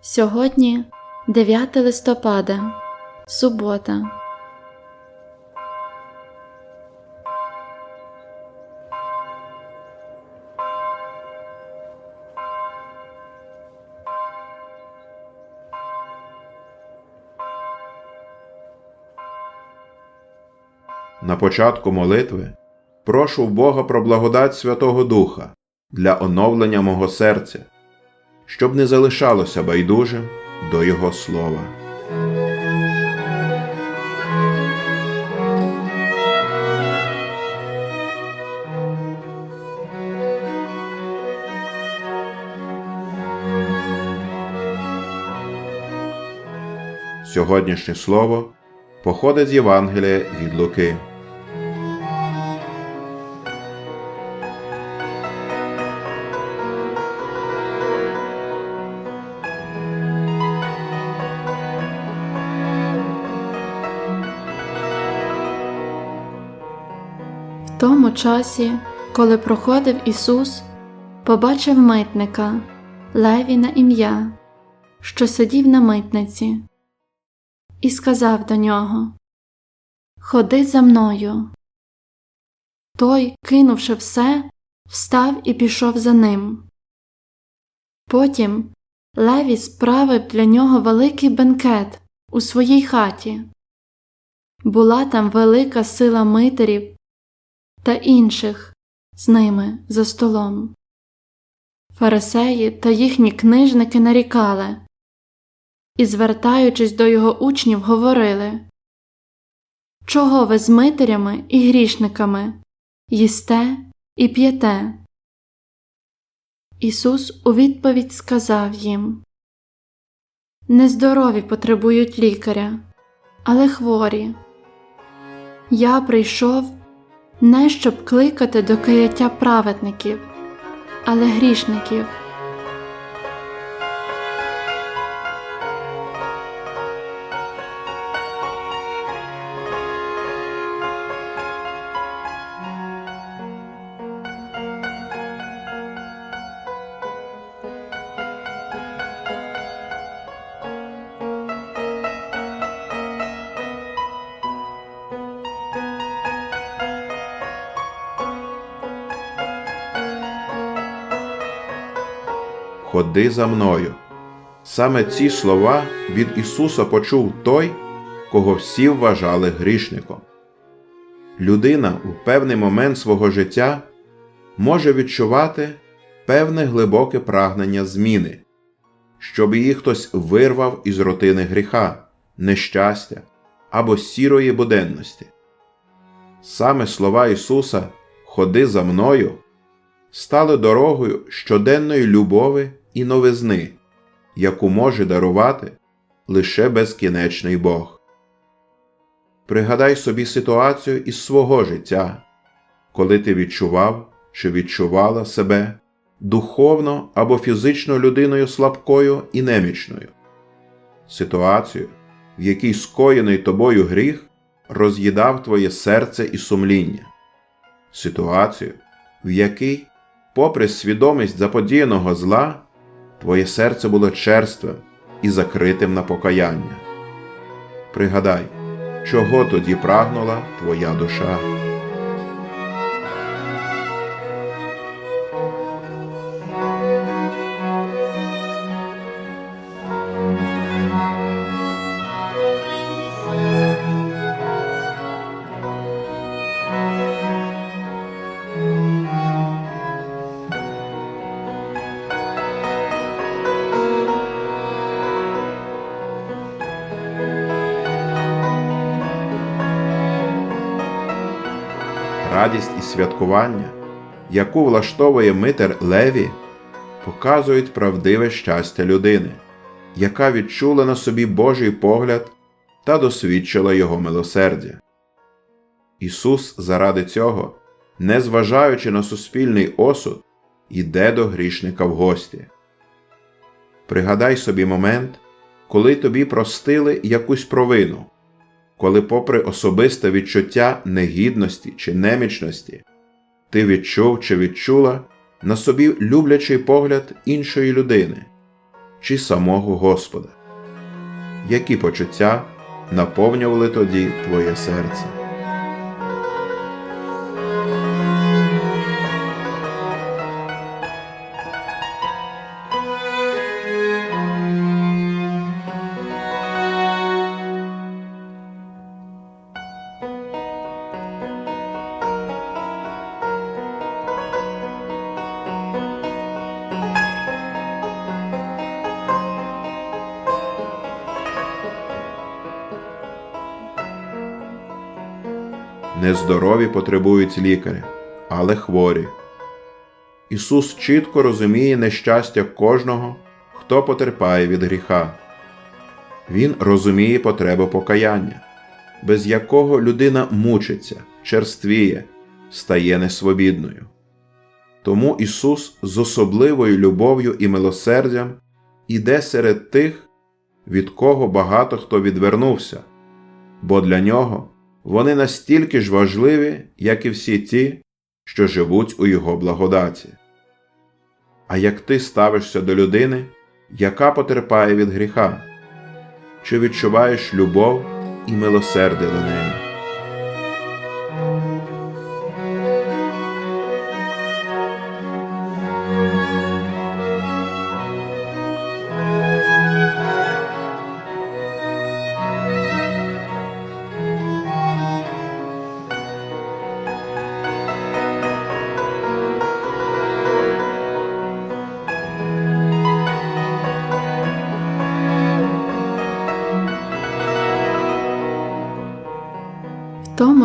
Сьогодні 9 листопада, субота. На початку молитви прошу Бога про благодать Святого Духа для оновлення мого серця, щоб не залишалося байдужим до Його слова. Сьогоднішнє слово походить з Євангелія від Луки. Тому часі, коли проходив Ісус, побачив митника Леві на ім'я, що сидів на митниці, і сказав до нього Ходи за мною. Той, кинувши все, встав і пішов за ним. Потім Леві справив для нього великий бенкет у своїй хаті. Була там велика сила митерів та інших з ними за столом. Фарисеї та їхні книжники нарікали і, звертаючись до його учнів, говорили Чого ви з митарями і грішниками їсте і п'єте? Ісус у відповідь сказав їм Нездорові потребують лікаря, але хворі. Я прийшов не щоб кликати до каяття праведників, але грішників. Ходи за мною. Саме ці слова від Ісуса почув той, кого всі вважали грішником. Людина у певний момент свого життя може відчувати певне глибоке прагнення зміни, щоб її хтось вирвав із рутини гріха, нещастя або сірої буденності. Саме слова Ісуса Ходи за мною стали дорогою щоденної любові і новизни, яку може дарувати лише безкінечний Бог. Пригадай собі ситуацію із свого життя, коли ти відчував чи відчувала себе духовно або фізично людиною слабкою і немічною, ситуацію, в якій скоєний тобою гріх роз'їдав твоє серце і сумління, ситуацію, в якій попри свідомість заподіяного зла, твоє серце було черствим і закритим на покаяння. Пригадай, чого тоді прагнула твоя душа. Радість і святкування, яку влаштовує митер Леві, показують правдиве щастя людини, яка відчула на собі Божий погляд та досвідчила Його милосердя. Ісус заради цього, незважаючи на суспільний осуд, іде до грішника в гості. Пригадай собі момент, коли тобі простили якусь провину коли, попри особисте відчуття негідності чи немічності, ти відчув чи відчула на собі люблячий погляд іншої людини, чи самого Господа? Які почуття наповнювали тоді твоє серце? Нездорові потребують лікаря, але хворі. Ісус чітко розуміє нещастя кожного, хто потерпає від гріха. Він розуміє потребу покаяння, без якого людина мучиться, черствіє, стає несвобідною. Тому Ісус з особливою любов'ю і милосердям іде серед тих, від кого багато хто відвернувся, бо для нього вони настільки ж важливі, як і всі ті, що живуть у Його благодаті. А як ти ставишся до людини, яка потерпає від гріха, чи відчуваєш любов і милосердя до неї?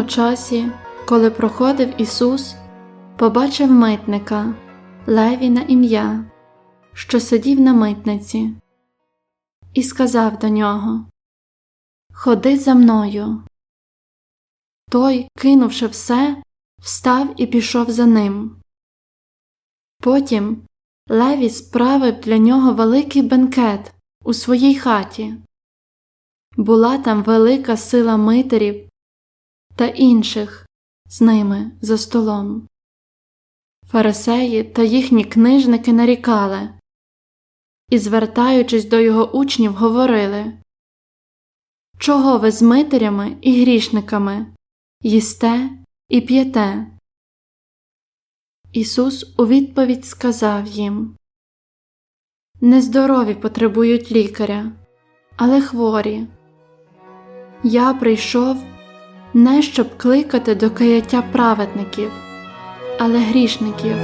Тому часі, коли проходив Ісус, побачив митника Леві на ім'я, що сидів на митниці, і сказав до нього Ходи за мною. Той, кинувши все, встав і пішов за ним. Потім Леві справив для нього великий бенкет у своїй хаті. Була там велика сила митерів та інших з ними за столом. Фарисеї та їхні книжники нарікали і, звертаючись до його учнів, говорили Чого ви з митарями і грішниками їсте і п'єте? Ісус у відповідь сказав їм Нездорові потребують лікаря, але хворі. Я прийшов не щоб кликати до каяття праведників, але грішників.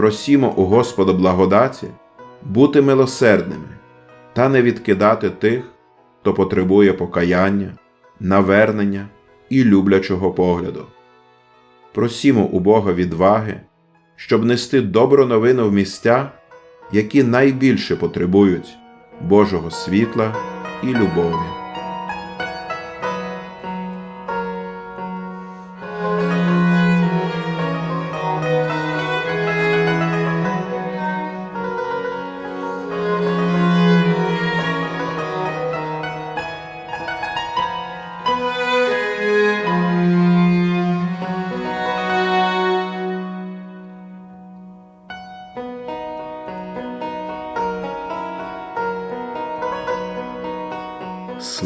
Просімо у Господа благодаті бути милосердними та не відкидати тих, хто потребує покаяння, навернення і люблячого погляду. Просімо у Бога відваги, щоб нести добру новину в місця, які найбільше потребують Божого світла і любові.